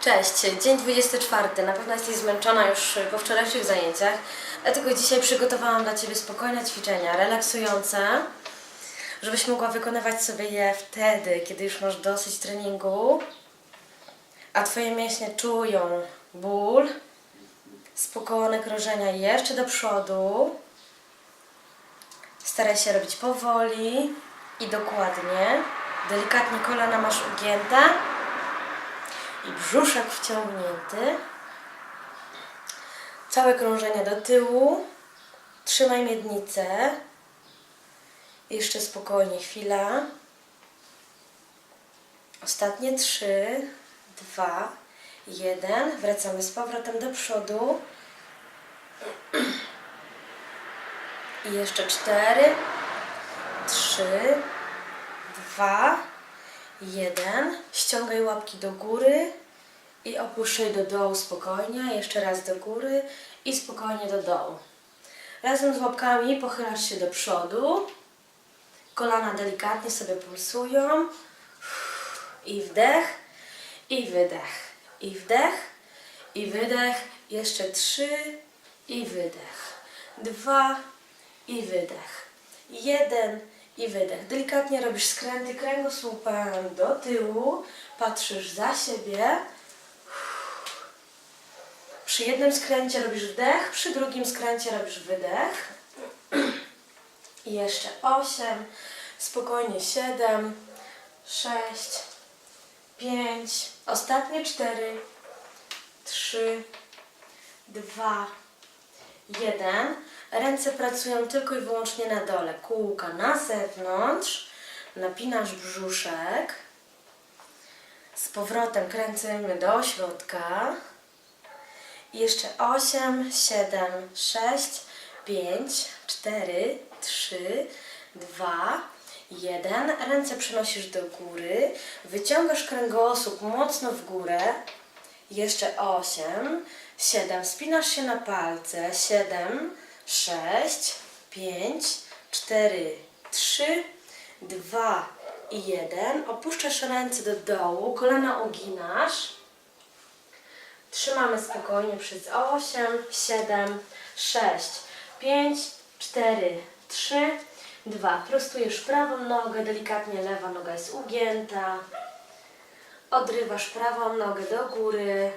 Cześć, dzień 24. Na pewno jesteś zmęczona już po wczorajszych zajęciach, dlatego dzisiaj przygotowałam dla Ciebie spokojne ćwiczenia, relaksujące, żebyś mogła wykonywać sobie je wtedy, kiedy już masz dosyć treningu, a Twoje mięśnie czują ból, spokojne krążenia jeszcze do przodu. Staraj się robić powoli i dokładnie. Delikatnie kolana masz ugięte brzuszek wciągnięty. Całe krążenie do tyłu. Trzymaj miednicę. Jeszcze spokojnie chwila. Ostatnie trzy, dwa, jeden. Wracamy z powrotem do przodu. I jeszcze cztery, trzy, dwa, jeden. Ściągaj łapki do góry i opuszczaj do dołu spokojnie. Jeszcze raz do góry i spokojnie do dołu. Razem z łapkami pochylasz się do przodu. Kolana delikatnie sobie pulsują. I wdech, i wydech. I wdech, i wydech. Jeszcze trzy, i wydech. Dwa, i wydech. Jeden i wydech. Delikatnie robisz skręty kręgosłupem do tyłu, patrzysz za siebie. Przy jednym skręcie robisz wdech, przy drugim skręcie robisz wydech. I jeszcze osiem, spokojnie siedem, sześć, pięć, ostatnie cztery, trzy, dwa, jeden. Ręce pracują tylko i wyłącznie na dole. Kółka na zewnątrz. Napinasz brzuszek. Z powrotem kręcimy do środka. I jeszcze 8, 7, 6, 5, 4, 3, 2, 1. Ręce przenosisz do góry. Wyciągasz kręgosłup mocno w górę. Jeszcze 8, 7. Spinasz się na palce. 7, 6, 5, 4, 3, 2 i 1. Opuszczasz ręce do dołu, kolana uginasz. Trzymamy spokojnie przez 8, 7, 6, 5, 4, 3, 2. Prostujesz prawą nogę, delikatnie lewa noga jest ugięta. Odrywasz prawą nogę do góry.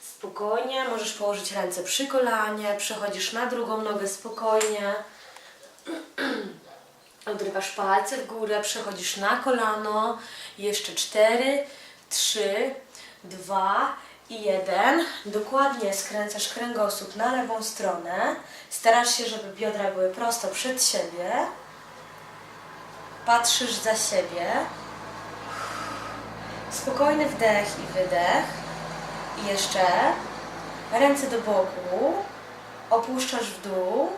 Spokojnie, możesz położyć ręce przy kolanie, przechodzisz na drugą nogę spokojnie. Odrywasz palce w górę, przechodzisz na kolano. Jeszcze cztery, trzy, dwa i jeden. Dokładnie skręcasz kręgosłup na lewą stronę. Starasz się, żeby biodra były prosto przed siebie. Patrzysz za siebie. Spokojny wdech i wydech. Jeszcze ręce do boku, opuszczasz w dół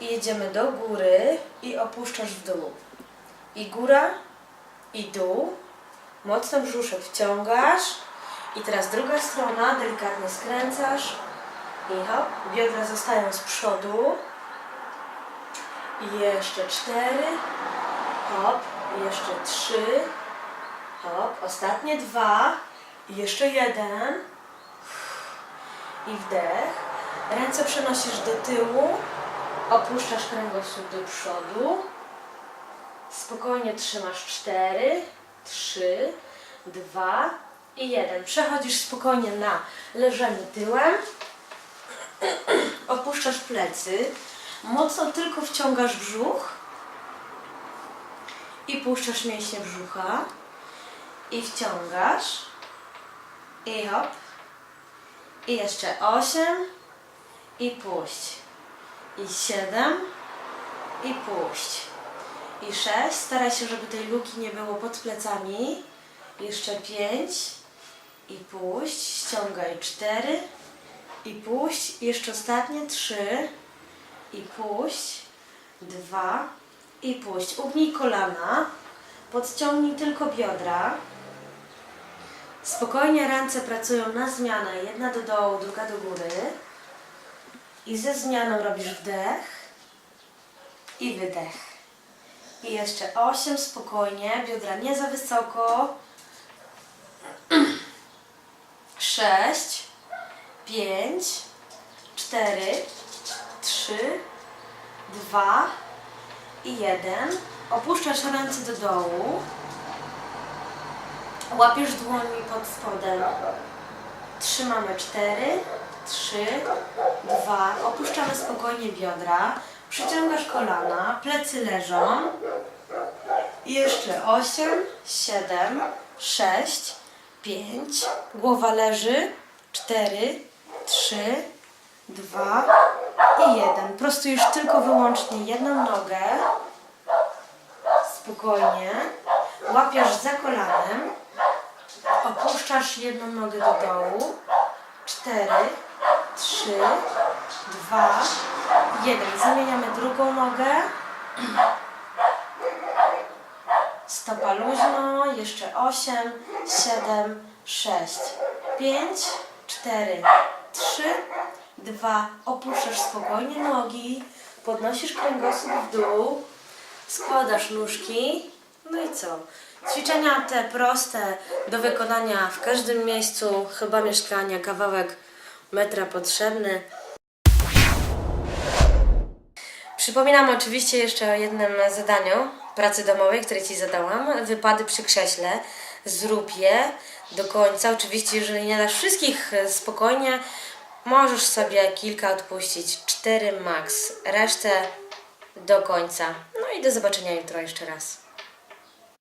i jedziemy do góry i opuszczasz w dół. I góra, i dół. Mocno brzuszek wciągasz. I teraz druga strona, delikatnie skręcasz. I hop, biodra zostają z przodu. I jeszcze cztery. Hop, jeszcze trzy. Hop, ostatnie dwa. I jeszcze jeden. I wdech. Ręce przenosisz do tyłu. Opuszczasz kręgosłup do przodu. Spokojnie trzymasz cztery, trzy, dwa i jeden. Przechodzisz spokojnie na leżenie tyłem. Opuszczasz plecy. Mocno tylko wciągasz brzuch. I puszczasz mięśnie brzucha. I wciągasz. I hop. I jeszcze osiem. I puść. I siedem. I puść. I sześć. Staraj się, żeby tej luki nie było pod plecami. Jeszcze pięć. I puść. Ściągaj cztery. I puść. I jeszcze ostatnie trzy. I puść. Dwa. I puść. Ugnij kolana. Podciągnij tylko biodra. Spokojnie ręce pracują na zmianę. Jedna do dołu, druga do góry. I ze zmianą robisz wdech i wydech. I jeszcze osiem spokojnie, biodra nie za wysoko. sześć, pięć, cztery, trzy, dwa i jeden. Opuszczasz ręce do dołu. Łapiesz dłońmi pod spodem. Trzymamy cztery, trzy, dwa. Opuszczamy spokojnie biodra. Przyciągasz kolana, plecy leżą. I jeszcze osiem, siedem, sześć, pięć. Głowa leży. Cztery, trzy, dwa i jeden. Prostujesz tylko wyłącznie jedną nogę. Spokojnie. Łapiesz za kolanem. Opuszczasz jedną nogę do dołu. Cztery, trzy, dwa, jeden. Zamieniamy drugą nogę. Stopa luźno. Jeszcze osiem, siedem, sześć, pięć, cztery, trzy, dwa. Opuszczasz spokojnie nogi. Podnosisz kręgosłup w dół. Składasz nóżki. No i co? Ćwiczenia te proste do wykonania w każdym miejscu, chyba mieszkania, kawałek metra potrzebny. Przypominam oczywiście jeszcze o jednym zadaniu pracy domowej, które Ci zadałam. Wypady przy krześle. Zrób je do końca. Oczywiście, jeżeli nie dasz wszystkich spokojnie, możesz sobie kilka odpuścić. Cztery max. Resztę do końca. No i do zobaczenia jutro jeszcze raz.